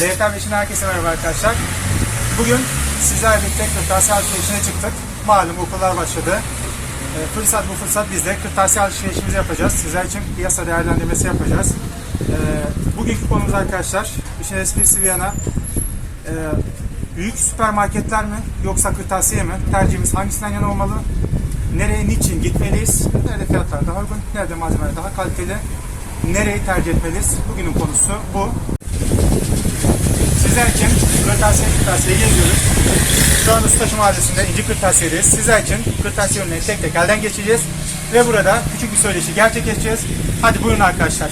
RYT için herkese merhaba arkadaşlar. Bugün sizlerle birlikte kırtasiye alışverişine çıktık. Malum okullar başladı. E, fırsat bu fırsat biz de kırtasiye alışverişimizi yapacağız. Sizler için piyasa değerlendirmesi yapacağız. E, bugünkü konumuz arkadaşlar, işin esprisi bir yana. Büyük süpermarketler mi yoksa kırtasiye mi? Tercihimiz hangisinden yana olmalı? Nereye, niçin gitmeliyiz? Nerede fiyatlar daha uygun, nerede malzemeler daha kaliteli? Nereyi tercih etmeliyiz? Bugünün konusu bu. Sizler için kırtasiye kırtasiye geziyoruz. Şu anda Ustaşı Mahallesi'nde İnci Kırtasiye'deyiz. Sizler için kırtasiye ürünleri tek tek elden geçeceğiz. Ve burada küçük bir söyleşi gerçekleştireceğiz. Hadi buyurun arkadaşlar.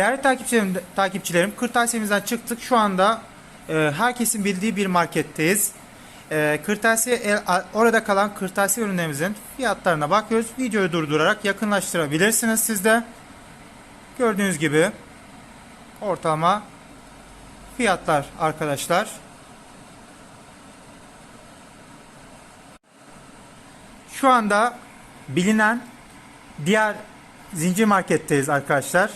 Değerli takipçilerim, takipçilerim kırtasiyemizden çıktık. Şu anda e, herkesin bildiği bir marketteyiz. E, kırtasiye el- orada kalan kırtasiye ürünlerimizin fiyatlarına bakıyoruz. Videoyu durdurarak yakınlaştırabilirsiniz siz de. Gördüğünüz gibi ortalama fiyatlar arkadaşlar. Şu anda bilinen diğer zincir marketteyiz arkadaşlar.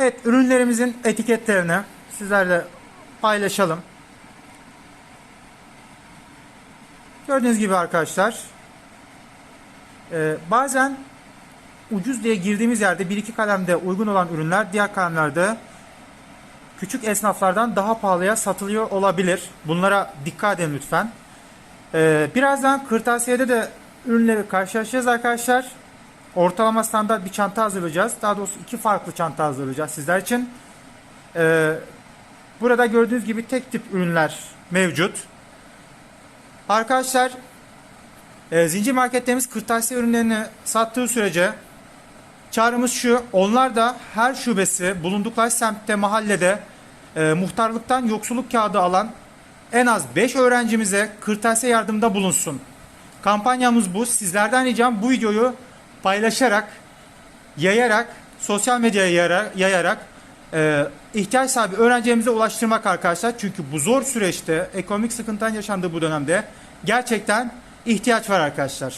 Evet ürünlerimizin etiketlerini sizlerle paylaşalım. Gördüğünüz gibi arkadaşlar e, bazen ucuz diye girdiğimiz yerde bir iki kalemde uygun olan ürünler diğer kalemlerde küçük esnaflardan daha pahalıya satılıyor olabilir. Bunlara dikkat edin lütfen. E, birazdan kırtasiyede de ürünleri karşılaşacağız arkadaşlar ortalama standart bir çanta hazırlayacağız. Daha doğrusu iki farklı çanta hazırlayacağız sizler için. Ee, burada gördüğünüz gibi tek tip ürünler mevcut. Arkadaşlar e, zincir marketlerimiz kırtasiye ürünlerini sattığı sürece çağrımız şu. Onlar da her şubesi bulundukları semtte mahallede e, muhtarlıktan yoksulluk kağıdı alan en az 5 öğrencimize kırtasiye yardımda bulunsun. Kampanyamız bu. Sizlerden ricam bu videoyu paylaşarak, yayarak, sosyal medyaya yara- yayarak e, ihtiyaç sahibi öğrencilerimize ulaştırmak arkadaşlar. Çünkü bu zor süreçte, ekonomik sıkıntıdan yaşandığı bu dönemde gerçekten ihtiyaç var arkadaşlar.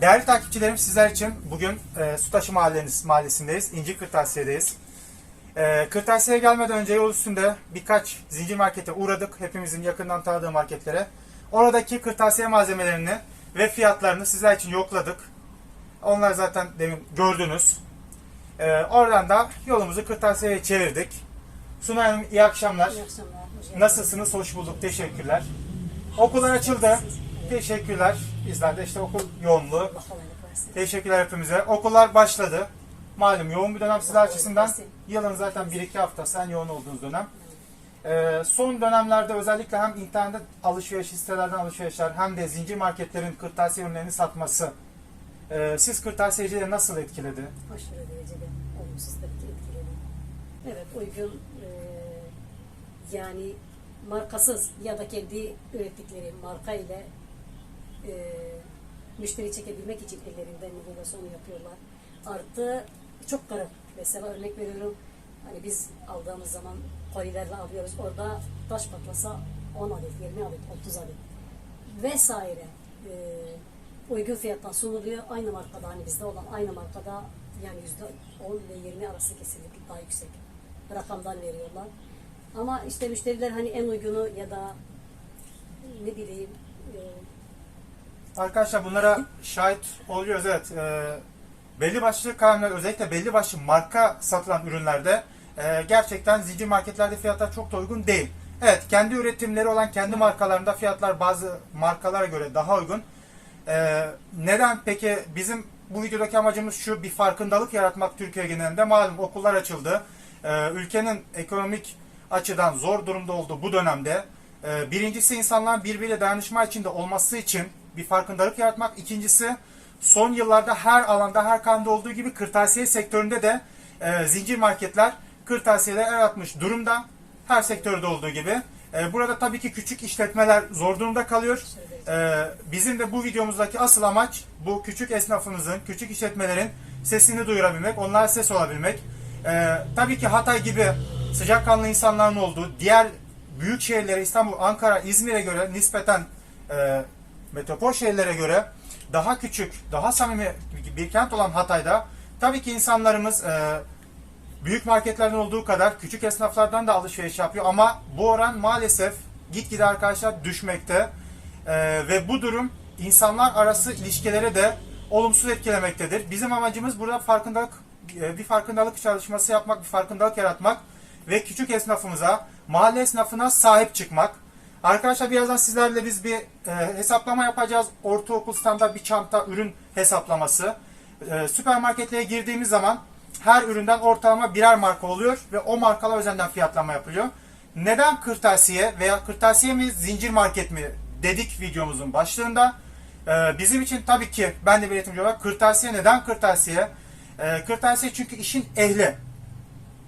Değerli takipçilerim sizler için bugün e, Sutaşı Mahalleniz, Mahallesi'ndeyiz. İnci Kırtasiye'deyiz. E, kırtasiyeye gelmeden önce yol üstünde birkaç zincir markete uğradık. Hepimizin yakından tanıdığı marketlere. oradaki kırtasiye malzemelerini ve fiyatlarını sizler için yokladık. Onlar zaten demin gördünüz. Ee, oradan da yolumuzu kırtasiyeye çevirdik. Sunay Hanım iyi akşamlar. İyi akşamlar. Nasılsınız? Hoş bulduk. Teşekkürler. Okullar açıldı. Teşekkürler. Bizler de işte okul yoğunluğu. Teşekkürler hepimize. Okullar başladı. Malum yoğun bir dönem sizler açısından. Yılın zaten 1-2 haftası en yoğun olduğunuz dönem. Ee, son dönemlerde özellikle hem internet alışveriş sitelerden alışverişler hem de zincir marketlerin kırtasiye ürünlerini satması ee, siz kırtasiyecileri nasıl etkiledi? Aşırı derecede olumsuz tabii ki etkiledi. Evet uygun e, yani markasız ya da kendi ürettikleri marka ile e, müşteri çekebilmek için ellerinden ne geliyorsa yapıyorlar. Artı çok para. Mesela örnek veriyorum hani biz aldığımız zaman kolilerle alıyoruz. Orada taş patlasa 10 adet, 20 adet, 30 adet vesaire e, uygun fiyattan sunuluyor. Aynı markada hani bizde olan aynı markada yani yüzde 10 ile 20 arası kesinlikle daha yüksek rakamdan veriyorlar. Ama işte müşteriler hani en uygunu ya da ne bileyim e, Arkadaşlar bunlara şahit oluyoruz evet. Ee, belli başlı kalemler özellikle belli başlı marka satılan ürünlerde e, gerçekten zincir marketlerde fiyatlar çok da uygun değil. Evet kendi üretimleri olan kendi markalarında fiyatlar bazı markalara göre daha uygun. Ee, neden peki bizim bu videodaki amacımız şu bir farkındalık yaratmak Türkiye genelinde. Malum okullar açıldı. Ee, ülkenin ekonomik açıdan zor durumda olduğu bu dönemde e, birincisi insanların birbiriyle dayanışma içinde olması için bir farkındalık yaratmak. İkincisi son yıllarda her alanda her kanda olduğu gibi kırtasiye sektöründe de e, zincir marketler kırtasiyelere el atmış durumda. Her sektörde olduğu gibi. E, burada tabii ki küçük işletmeler zor durumda kalıyor. Ee, bizim de bu videomuzdaki asıl amaç bu küçük esnafımızın, küçük işletmelerin sesini duyurabilmek, onlara ses olabilmek. Ee, tabii ki Hatay gibi sıcakkanlı insanların olduğu diğer büyük şehirlere İstanbul, Ankara, İzmir'e göre nispeten e, metropol şehirlere göre daha küçük, daha samimi bir kent olan Hatay'da tabii ki insanlarımız e, büyük marketlerden olduğu kadar küçük esnaflardan da alışveriş yapıyor ama bu oran maalesef gitgide arkadaşlar düşmekte. Ee, ve bu durum insanlar arası ilişkilere de olumsuz etkilemektedir. Bizim amacımız burada farkındalık e, bir farkındalık çalışması yapmak, bir farkındalık yaratmak ve küçük esnafımıza, mahalle esnafına sahip çıkmak. Arkadaşlar birazdan sizlerle biz bir e, hesaplama yapacağız. Ortaokul standart bir çanta ürün hesaplaması. E, süpermarketlere girdiğimiz zaman her üründen ortalama birer marka oluyor ve o markalar üzerinden fiyatlama yapılıyor. Neden kırtasiye veya kırtasiye mi zincir market mi dedik videomuzun başlığında. Ee, bizim için tabii ki ben de bir eğitimci olarak kırtasiye neden kırtasiye? Ee, kırtasiye çünkü işin ehli.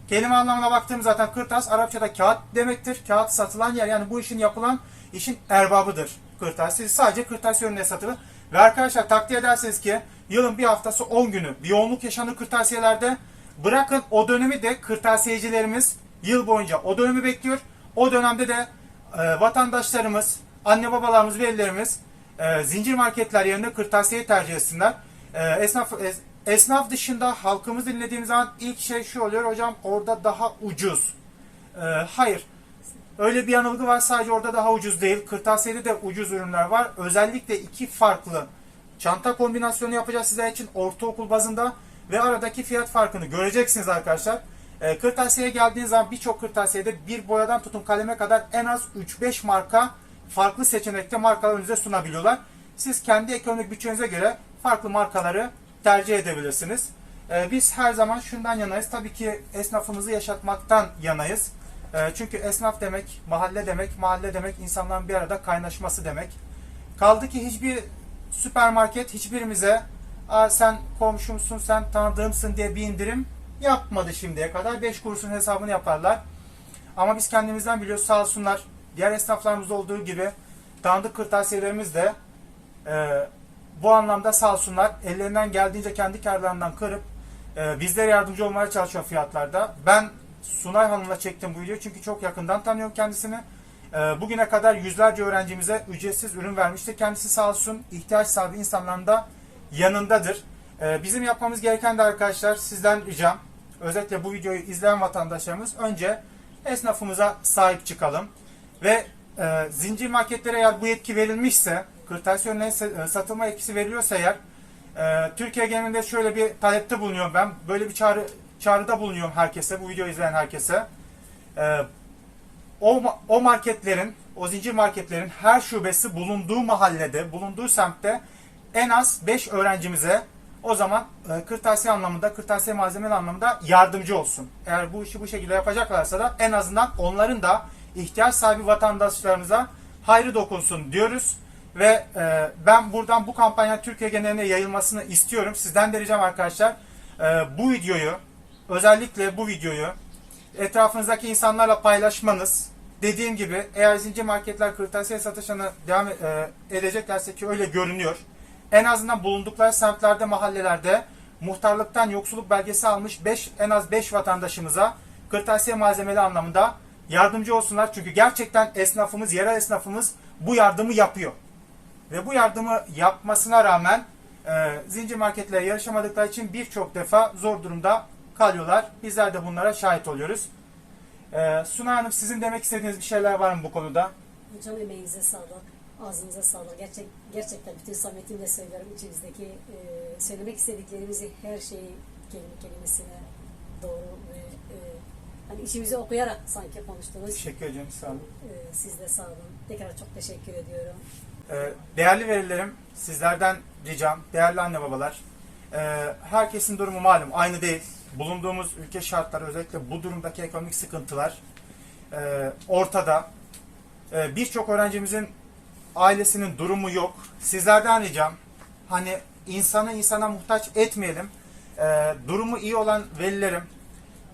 Kelime anlamına baktığım zaten kırtas Arapçada kağıt demektir. Kağıt satılan yer yani bu işin yapılan işin erbabıdır kırtasiye. Sadece kırtasiye ürünleri satılır. Ve arkadaşlar takdir ederseniz ki yılın bir haftası 10 günü bir yoğunluk yaşanır kırtasiyelerde. Bırakın o dönemi de kırtasiyecilerimiz yıl boyunca o dönemi bekliyor. O dönemde de e, vatandaşlarımız, anne babalarımız, velilerimiz e, zincir marketler yerine kırtasiyeyi tercih etsinler. E, esnaf es- esnaf dışında halkımız dinlediğimiz zaman ilk şey şu oluyor hocam orada daha ucuz. E, hayır. Öyle bir yanılgı var sadece orada daha ucuz değil. Kırtasiyede de ucuz ürünler var. Özellikle iki farklı çanta kombinasyonu yapacağız sizler için ortaokul bazında ve aradaki fiyat farkını göreceksiniz arkadaşlar. E, kırtasiyeye geldiğiniz zaman birçok kırtasiyede bir boyadan tutun kaleme kadar en az 3-5 marka farklı seçenekte markalar önünüze sunabiliyorlar. Siz kendi ekonomik bütçenize göre farklı markaları tercih edebilirsiniz. Ee, biz her zaman şundan yanayız. Tabii ki esnafımızı yaşatmaktan yanayız. Ee, çünkü esnaf demek, mahalle demek, mahalle demek insanların bir arada kaynaşması demek. Kaldı ki hiçbir süpermarket hiçbirimize sen komşumsun, sen tanıdığımsın diye bir indirim yapmadı şimdiye kadar. 5 kuruşun hesabını yaparlar. Ama biz kendimizden biliyoruz sağ olsunlar. Diğer esnaflarımızda olduğu gibi tanıdık kırtasiyelerimiz de e, bu anlamda sağ olsunlar. Ellerinden geldiğince kendi karlarından kırıp e, bizlere yardımcı olmaya çalışıyor fiyatlarda. Ben Sunay Hanım'la çektim bu videoyu çünkü çok yakından tanıyorum kendisini. E, bugüne kadar yüzlerce öğrencimize ücretsiz ürün vermişti. Kendisi sağ olsun ihtiyaç sahibi insanların da yanındadır. E, bizim yapmamız gereken de arkadaşlar sizden ricam özellikle bu videoyu izleyen vatandaşlarımız önce esnafımıza sahip çıkalım ve e, zincir marketlere eğer bu yetki verilmişse, kırtasiye sa- e, satılma yetkisi veriliyorsa eğer, e, Türkiye genelinde şöyle bir talepte bulunuyorum ben. Böyle bir çağrı çağrıda bulunuyorum herkese, bu videoyu izleyen herkese. E, o, o marketlerin, o zincir marketlerin her şubesi bulunduğu mahallede, bulunduğu semtte en az 5 öğrencimize o zaman e, kırtasiye anlamında, kırtasiye malzemeleri anlamında yardımcı olsun. Eğer bu işi bu şekilde yapacaklarsa da en azından onların da ihtiyaç sahibi vatandaşlarımıza hayrı dokunsun diyoruz. Ve e, ben buradan bu kampanyanın Türkiye geneline yayılmasını istiyorum. Sizden de ricam arkadaşlar e, bu videoyu, özellikle bu videoyu etrafınızdaki insanlarla paylaşmanız. Dediğim gibi eğer zincir marketler kırtasiye satışını devam e, edeceklerse ki öyle görünüyor. En azından bulundukları semtlerde, mahallelerde muhtarlıktan yoksulluk belgesi almış 5 en az 5 vatandaşımıza kırtasiye malzemeli anlamında yardımcı olsunlar. Çünkü gerçekten esnafımız, yerel esnafımız bu yardımı yapıyor. Ve bu yardımı yapmasına rağmen e, zincir marketlere yarışamadıkları için birçok defa zor durumda kalıyorlar. Bizler de bunlara şahit oluyoruz. E, Suna Hanım sizin demek istediğiniz bir şeyler var mı bu konuda? Hocam emeğinize sağlık, ağzınıza sağlık. Gerçek, gerçekten bütün samimiyetimle söylüyorum. İçimizdeki e, söylemek istediklerimizi her şeyi kelime kelimesine doğru ve e, hani içimizi okuyarak sanki konuştunuz. Teşekkür ederim. Sağ olun. E, siz de sağ olun. Tekrar çok teşekkür ediyorum. Ee, Değerli velilerim, sizlerden ricam, değerli anne babalar, e, herkesin durumu malum aynı değil. Bulunduğumuz ülke şartları özellikle bu durumdaki ekonomik sıkıntılar e, ortada. Birçok öğrencimizin ailesinin durumu yok. Sizlerden ricam, hani insanı insana muhtaç etmeyelim. Durumu iyi olan velilerim,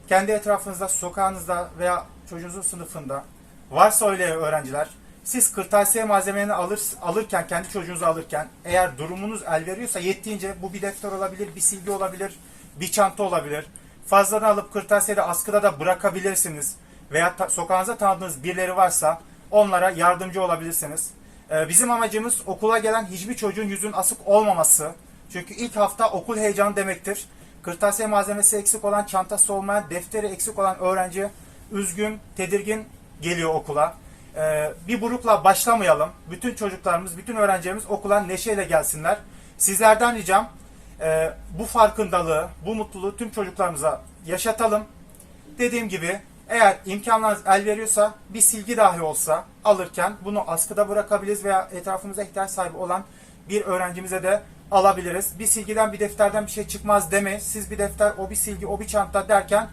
kendi etrafınızda, sokağınızda veya çocuğunuzun sınıfında varsa öyle öğrenciler siz kırtasiye malzemelerini alır, alırken, kendi çocuğunuzu alırken eğer durumunuz el veriyorsa yettiğince bu bir defter olabilir, bir silgi olabilir, bir çanta olabilir. Fazladan alıp kırtasiyede askıda da bırakabilirsiniz. Veya ta- sokağınızda tanıdığınız birileri varsa onlara yardımcı olabilirsiniz. Ee, bizim amacımız okula gelen hiçbir çocuğun yüzün asık olmaması. Çünkü ilk hafta okul heyecanı demektir. Kırtasiye malzemesi eksik olan, çantası olmayan, defteri eksik olan öğrenci üzgün, tedirgin geliyor okula. Ee, bir burukla başlamayalım. Bütün çocuklarımız, bütün öğrencilerimiz okula neşeyle gelsinler. Sizlerden ricam e, bu farkındalığı, bu mutluluğu tüm çocuklarımıza yaşatalım. Dediğim gibi eğer imkanlarınız el veriyorsa bir silgi dahi olsa alırken bunu askıda bırakabiliriz veya etrafımızda ihtiyaç sahibi olan bir öğrencimize de alabiliriz. Bir silgiden bir defterden bir şey çıkmaz demeyin. Siz bir defter, o bir silgi, o bir çanta derken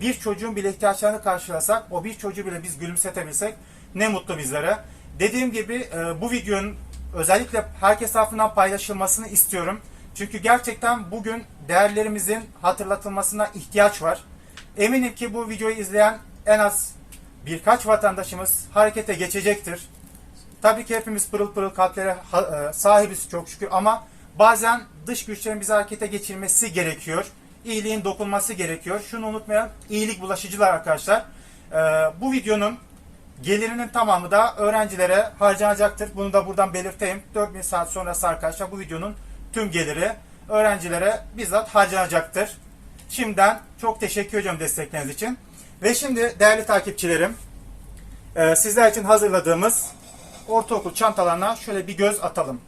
bir çocuğun bile ihtiyaçlarını karşılasak, o bir çocuğu bile biz gülümsetebilsek ne mutlu bizlere. Dediğim gibi e, bu videonun özellikle herkes tarafından paylaşılmasını istiyorum. Çünkü gerçekten bugün değerlerimizin hatırlatılmasına ihtiyaç var. Eminim ki bu videoyu izleyen en az birkaç vatandaşımız harekete geçecektir. Tabii ki hepimiz pırıl pırıl kalplere e, sahibiz çok şükür ama bazen dış güçlerin bizi harekete geçirmesi gerekiyor. İyiliğin dokunması gerekiyor. Şunu unutmayalım, iyilik bulaşıcılar arkadaşlar. E, bu videonun gelirinin tamamı da öğrencilere harcanacaktır. Bunu da buradan belirteyim. 4000 saat sonrası arkadaşlar bu videonun tüm geliri öğrencilere bizzat harcanacaktır. Şimdiden çok teşekkür ediyorum destekleriniz için. Ve şimdi değerli takipçilerim, e, sizler için hazırladığımız ortaokul çantalarına şöyle bir göz atalım.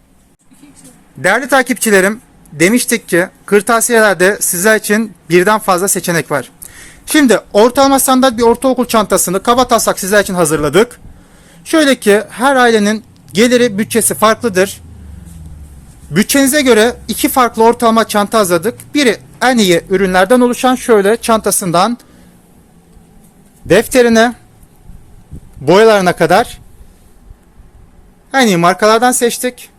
Değerli takipçilerim, demiştik ki kırtasiyelerde sizler için birden fazla seçenek var. Şimdi ortalama standart bir ortaokul çantasını kaba taslak sizler için hazırladık. Şöyle ki her ailenin geliri bütçesi farklıdır. Bütçenize göre iki farklı ortalama çanta hazırladık. Biri en iyi ürünlerden oluşan şöyle çantasından defterine, boyalarına kadar en iyi markalardan seçtik.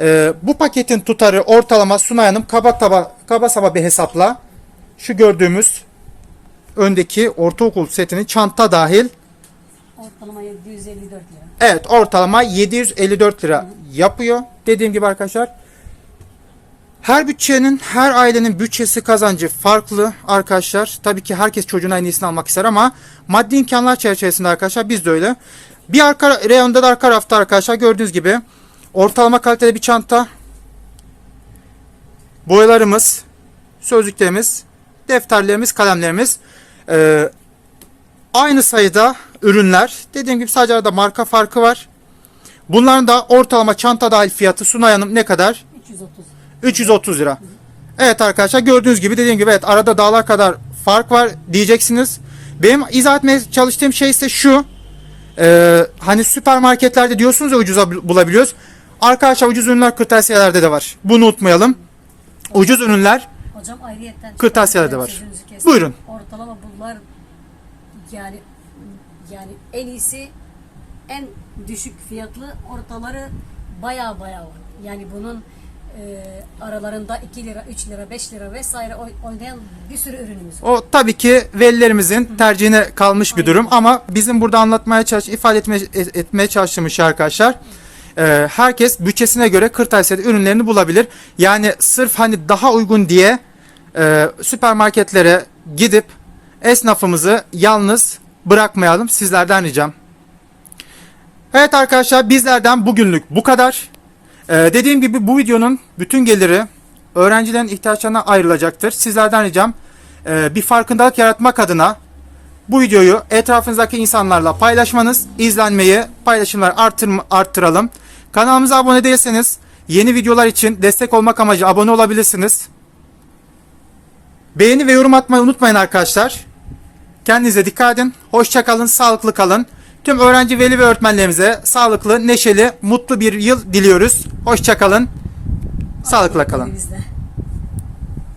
Ee, bu paketin tutarı ortalama Sunay Hanım kaba, taba, kaba saba bir hesapla şu gördüğümüz öndeki ortaokul setinin çanta dahil Ortalama 754 lira. Evet ortalama 754 lira yapıyor. Dediğim gibi arkadaşlar her bütçenin, her ailenin bütçesi kazancı farklı arkadaşlar. Tabii ki herkes çocuğuna en iyisini almak ister ama maddi imkanlar çerçevesinde arkadaşlar biz de öyle. Bir arka reyonda da arka rafta arkadaşlar gördüğünüz gibi ortalama kaliteli bir çanta. Boyalarımız, sözlüklerimiz, defterlerimiz, kalemlerimiz. Ee, aynı sayıda ürünler. Dediğim gibi sadece arada marka farkı var. Bunların da ortalama çanta dahil fiyatı Sunay Hanım ne kadar? 330. 330 lira. Evet arkadaşlar gördüğünüz gibi dediğim gibi evet arada dağlar kadar fark var diyeceksiniz. Benim izah etmeye çalıştığım şey ise şu. Ee, hani süpermarketlerde diyorsunuz ya ucuza bul- bulabiliyoruz. Arkadaşlar ucuz ürünler kırtasiyelerde de var. Bunu unutmayalım. Ucuz ürünler Hocam ayrıyetten Kırtasiyelerde var. Buyurun. Ortalama bunlar yani yani en iyisi en düşük fiyatlı ortaları baya baya var. Yani bunun e, aralarında 2 lira, 3 lira, 5 lira vesaire oy- oynayan bir sürü ürünümüz var. O tabii ki velilerimizin tercihine kalmış bir durum ama bizim burada anlatmaya çalış, ifade etmeye, et- etmeye çalıştığımız şey arkadaşlar. e, herkes bütçesine göre kırtasiyede ürünlerini bulabilir. Yani sırf hani daha uygun diye e, süpermarketlere gidip esnafımızı yalnız bırakmayalım sizlerden ricam. Evet arkadaşlar bizlerden bugünlük bu kadar. Ee, dediğim gibi bu videonun bütün geliri öğrencilerin ihtiyaçlarına ayrılacaktır. Sizlerden ricam e, bir farkındalık yaratmak adına bu videoyu etrafınızdaki insanlarla paylaşmanız, izlenmeyi, paylaşımları artır, arttıralım. Kanalımıza abone değilseniz yeni videolar için destek olmak amacı abone olabilirsiniz. Beğeni ve yorum atmayı unutmayın arkadaşlar. Kendinize dikkat edin. Hoşça kalın, sağlıklı kalın. Tüm öğrenci, veli ve öğretmenlerimize sağlıklı, neşeli, mutlu bir yıl diliyoruz. Hoşça kalın. Sağlıkla kalın.